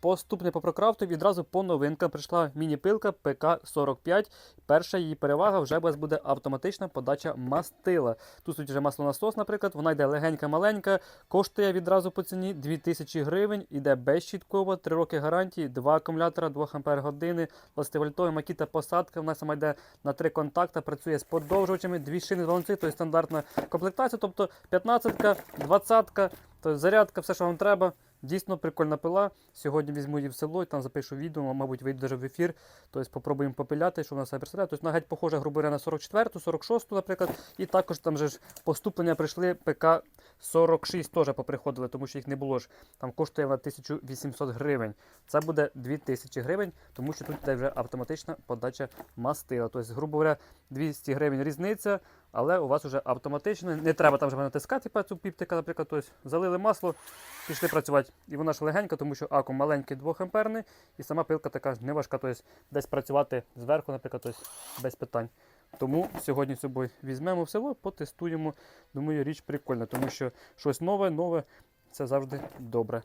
Поступне по прокрафту відразу по новинкам прийшла міні-пилка ПК-45. Перша її перевага вже вас буде автоматична подача мастила. Тут стоїть вже маслонасос, наприклад, вона йде легенька-маленька, коштує відразу по ціні 2000 гривень, іде безщітково, 3 роки гарантії, 2 акумулятора, 2 ампер години, 20-вольтова макіта посадка. Вона сама йде на 3 контакти, працює з подовжувачами, дві шини баланці, тобто стандартна комплектація, тобто 15-ка, 20-ка, тобто зарядка, все, що вам треба. Дійсно прикольна пила. Сьогодні візьму її в село і там запишу відео, мабуть, вийду даже в ефір. Тобто попробуємо попиляти, що вона себе представляє. Тобто вона геть похожа, грубо говоря, на 44-ту, 46-ту, наприклад. І також там же ж поступлення прийшли ПК 46 теж поприходили, тому що їх не було ж. Там коштує вона 1800 гривень. Це буде 2000 гривень, тому що тут йде вже автоматична подача мастила. Тобто, грубо говоря, 200 гривень різниця, але у вас вже автоматично. Не треба там вже натискати по цю піптика, наприклад. Тобто, залили масло, пішли працювати. І вона ж легенька, тому що акум маленький 2 амперний, і сама пилка така не важка, тобто десь працювати зверху, наприклад, тобто, без питань. Тому сьогодні з собою візьмемо в село, потестуємо. Думаю, річ прикольна, тому що щось нове, нове це завжди добре.